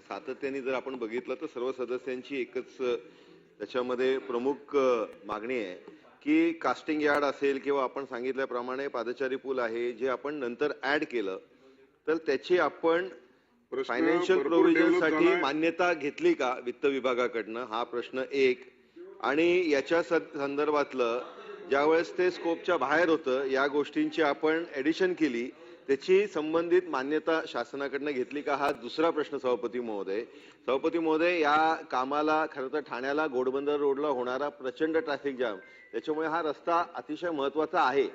सातत्याने जर आपण बघितलं तर सर्व सदस्यांची एकच त्याच्यामध्ये प्रमुख मागणी आहे की कास्टिंग यार्ड असेल किंवा आपण सांगितल्याप्रमाणे पादचारी पूल आहे जे आपण नंतर ऍड केलं तर त्याची आपण फायनान्शियल प्रोव्हिजनसाठी. मान्यता घेतली का वित्त विभागाकडनं? हा प्रश्न एक. आणि याच्या संदर्भातलं ज्यावेळेस ते स्कोपच्या बाहेर होतं या गोष्टींची आपण एडिशन केली त्याची संबंधित मान्यता शासनाकडनं घेतली का हा दुसरा प्रश्न सभापती महोदय. सभापती महोदय या कामाला खरं तर ठाण्याला घोडबंदर रोडला होणारा प्रचंड ट्रॅफिक जाम त्याच्यामुळे हा रस्ता अतिशय महत्त्वाचा आहे.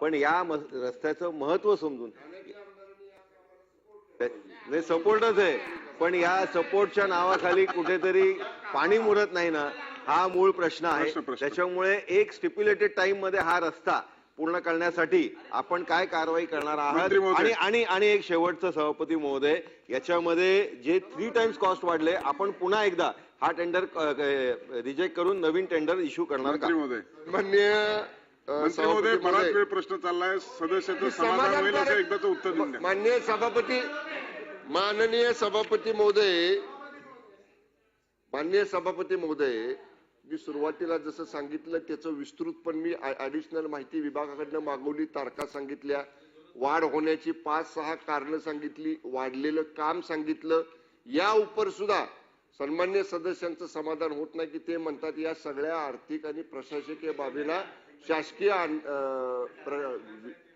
पण या रस्त्याचं महत्त्व समजून नाही सपोर्टच आहे. पण या सपोर्टच्या नावाखाली कुठेतरी पाणी मुरत नाही ना हा मूळ प्रश्न आहे. त्याच्यामुळे एक स्टिप्युलेटेड टाइममध्ये हा रस्ता पूर्ण करण्यासाठी आपण काय कारवाई करणार आहात. आणि आणि आणि एक शेवटचं सभापती महोदय याच्यामध्ये जे थ्री टाइम्स कॉस्ट वाढले आपण पुन्हा एकदा हा टेंडर रिजेक्ट करून नवीन टेंडर इश्यू करणार का? मान्य बराच वेळ प्रश्न चाललाय. सदस्याचं मी समाधान होईल असं समाधानकारक- एकदाच उत्तर माननीय सभापती माननीय सभापती महोदय माननीय सभापती महोदय मी सुरुवातीला जसं सांगितलं त्याचं विस्तृत पण मी ऍडिशनल माहिती विभागाकडनं मागवली तारखा सांगितल्या. वाढ होण्याची पाच सहा कारणं सांगितली वाढलेलं काम सांगितलं. या उपर सुद्धा सन्मान्य सदस्यांचं समाधान होत नाही की ते म्हणतात या सगळ्या आर्थिक आणि प्रशासकीय बाबींना शासकीय अं,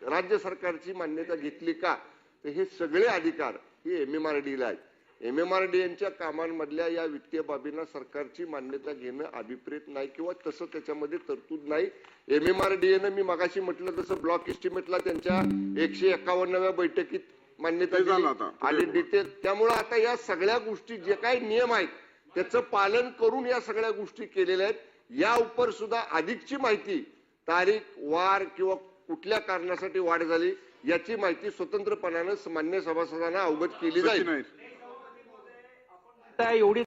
राज्य सरकारची मान्यता घेतली का? तर हे सगळे अधिकार हे एम एम आर डीला आहेत. एम एम आर डी यांच्या कामांमधल्या या वित्तीय बाबींना सरकारची मान्यता घेणं अभिप्रेत नाही किंवा तसं त्याच्यामध्ये तरतूद नाही. एम एम आर डी मी मगाशी म्हटलं तसं ब्लॉक एस्टिमेटला त्यांच्या एकशे एकावन्नव्या बैठकीत मान्यता झालं. आणि डिटेल त्यामुळं आता या सगळ्या गोष्टी जे काही नियम आहेत त्याचं पालन करून या सगळ्या गोष्टी केलेल्या आहेत. या उपर सुद्धा अधिकची माहिती तारीख वार किंवा कुठल्या कारणासाठी वाढ झाली याची माहिती स्वतंत्रपणानं मान्य सभासदांना अवगत केली जाईल. त्या एवढी